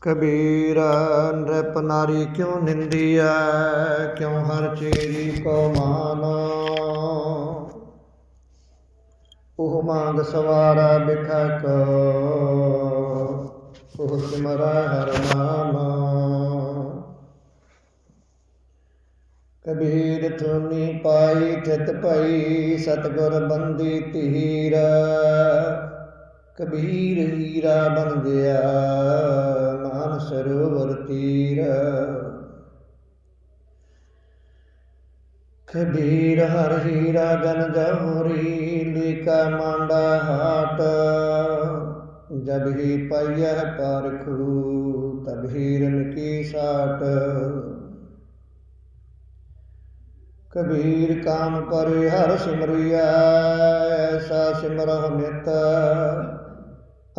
ਕਬੀਰਾ ਨ੍ਰਿਪ ਨਾਰੀ ਕਿਉ ਨਿੰਦੀਐ? ਕਿਉ ਹਰ ਚੀਰੀ ਕੋ ਮਾਨੋ? ਉਹ ਮੰਗ ਸਵਾਰਾ ਬਿਖਕ ਉਹ ਸਿਮਰੈ ਹਰ ਨਾਮ ਕਬੀਰ ਧੁਨੀ ਪਾਈ ਤਿਤ ਭਈ, ਸਤਗੁਰ ਬੰਦੀ ਧੀਰ। ਕਬੀਰ ਹੀਰਾ ਬਨ ਗਿਆ। ਸਰੋਵਰ ਤੀਰ ਕਬੀਰ ਹਰ ਹੀਰਾ ਜਨ ਜਹੂਰੀ ਲੀਕਾ ਮਾਂਡਾ ਹਾਟ। ਜਬ ਹੀ ਪਈਐ ਪਾਰਖੂ, ਤਬ ਹੀਰਨ ਕੀ ਸਾਟ। ਕਬੀਰ ਕਾਮ ਪਰ ਹਰ ਸਿਮਰਿਆ ਐਸਾ ਸਿਮਰਹ ਮਿਤ।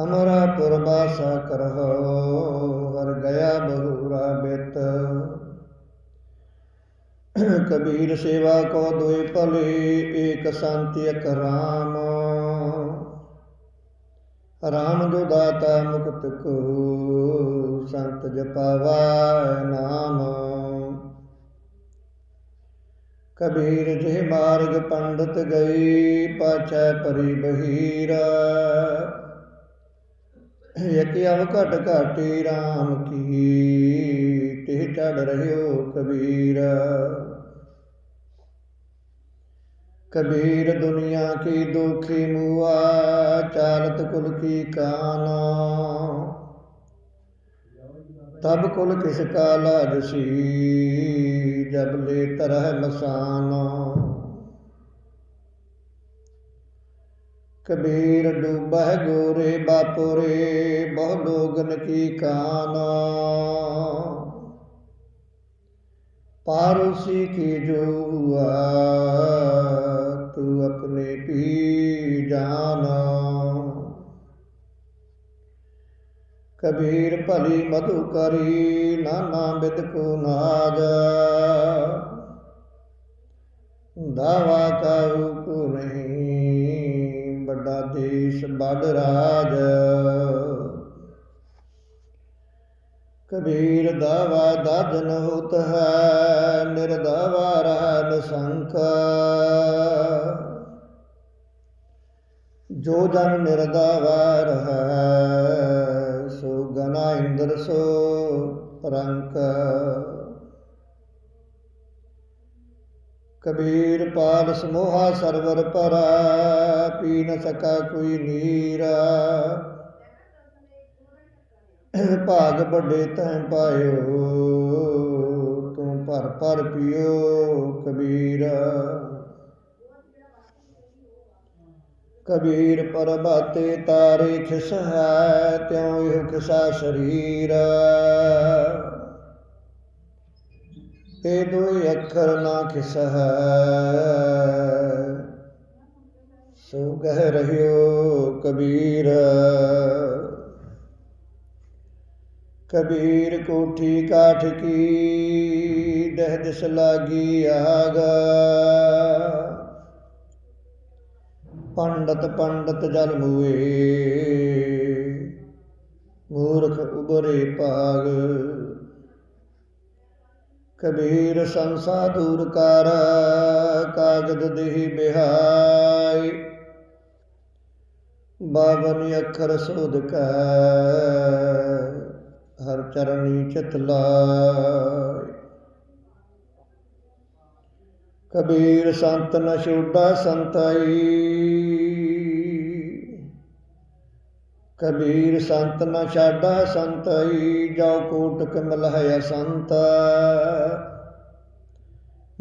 ਅਮਰਾ ਪੁਰਬਾਸਾ ਕਰਹੁ ਕਬੀਰ ਸੇਵਾ ਕੋ ਦੁਇ ਭਲੇ, ਏਕ ਸੰਤ ਇਕ ਰਾਮ। ਰਾਮ ਜੋ ਦਾਤਾ ਮੁਕਤ ਕੋ, ਸੰਤ ਜਪਾਵਾ ਨਾਮ। ਕਬੀਰ ਜੇ ਮਾਰਗ ਪੰਡਤ ਗਈ, ਪਾਛੈ ਪਰੀ ਬਹੀਰਾ। ਇਕ ਅਵ ਘਟ ਘਾਟੀ RAM ਕੀ ਤੇ ਚੜ ਰਹਿਓ ਕਬੀਰ। ਕਬੀਰ ਦੁਨੀਆ ਕੀ ਦੁਖੀ ਮੁਆ ਚਾਲਤ ਕੁਲ ਕੀ ਕਾਨਾ। ਤਬ ਕੁਲ ਕਿਸ ਕਾ ਲਾਜ ਜਬ ਲੈ ਤਰਹ ਮਸਾਨ ਕਬੀਰ ਡੂਬਹਿ ਗੋਰੇ ਬਾਪੁਰੇ, ਬਹੁ ਲੋਗਨ ਕੀ ਕਾਨ। ਪਾਰੂਸੀ ਕੀ ਜੁਆ ਆਪਣੇ ਪੀ ਜਾਣਾ। ਕਬੀਰ ਭਲੀ ਮਧੂ ਕਰੀ, ਨਾਨਾ ਬਿਦ ਕੋ ਨਾਦ ਦਾਵਾ ਕਾਉ ਕੋ ਨਹੀਂ, ਵੱਡਾ ਦੇਸ਼ ਬੜ ਰਾਜ। ਕਬੀਰ ਦਾਵਾ ਦਾਜਨ ਹੋਤ ਹੈ ਨਿਰਦਾਵਾ ਰਹਿ ਨਸੰਖ ਜੋ ਜਨ ਨਿਰਦਾਵਾ ਰਹਿ ਸੋ ਗਨਾ ਇੰਦਰ ਸੋ ਰੰਕ ਕਬੀਰ ਪਾਲ ਸਮੋਹਾ ਸਰਵਰ ਪਰਾ ਪੀ ਨ ਸਕਾ ਕੋਈ ਨੀਰਾ। ਭਾਗ ਵੱਡੇ ਤੈਂ ਪਾਇਓ, ਤੂੰ ਭਰ ਭਰ ਪਿਓ ਕਬੀਰ। ਕਬੀਰ ਪਰਬਾਤੇ ਤਾਰੇ ਖਿਸ ਹੈ, ਤਿਉ ਇਹ ਖਿਸਾ ਸਰੀਰ। ਇਹ ਦੋਈ ਅੱਖਰ ਨਾ ਖਿਸ ਹੈ। ਸੋ ਕਹਿ ਰਹਿਓ ਕਬੀਰ ਕਬੀਰ ਕੋਠੀ ਕਾਠ ਕੀ, ਦਹ ਦਿਸ ਲਾਗੀ ਆਗਾ। ਪੰਡਤ ਪੰਡਤ ਜਲ ਮੂਏ ਮੂਰਖ ਉਬਰੇ ਭਾਗ। ਕਬੀਰ ਸੰਸਾ ਦੂਰ ਕਰ, ਕਾਗਦ ਦੇਹੀ ਬਿਹਾਈ। ਬਾਵਨ ਅੱਖਰ ਸੋਧ ਕਾ, ਹਰ ਚਰਣੀ ਚਿਤ ਲਾਇ ਕਬੀਰ ਸੰਤ ਨ ਛੋਡਾ ਸੰਤਾਈ। ਕਬੀਰ ਸੰਤ ਨ ਛਾਡਾ ਸੰਤਾਈ ਕੋਟ ਕਮਲ ਮਲਹਿ ਸੰਤ।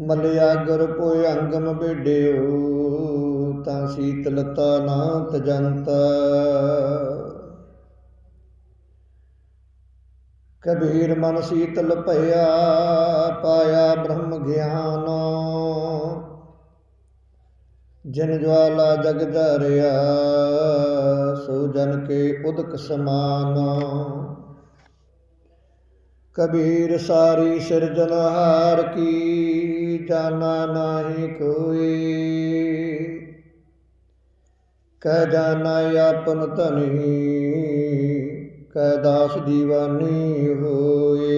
ਮਲਿਆ ਗੁਰ ਪੋਇ ਅੰਗਮ ਬੇਡਿਓ ਤਾਂ ਸੀਤਲਤਾ ਨਾਤ ਜੰਤ। ਕਬੀਰ ਮਨ ਸੀਤਲ ਭਇਆ, ਪਾਇਆ ਬ੍ਰਹਮ ਗਿਆਨ। ਜਨ ਜਵਾਲਾ ਜਗ ਧਰਿਆ ਸੋ ਜਨ ਕੇ ਉਦਕ ਸਮਾਨ। ਕਬੀਰ ਸਾਰੀ ਸਿਰਜਨਹਾਰ ਕੀ ਜਾਣਾ ਨਾਹੀ ਕੋਈ। ਕਹਿ ਜਾਣਾ ਆਪਨ ਧਨੀ ਕੈ ਦਾਸ ਦੀਵਾਨੀ ਹੋਏ।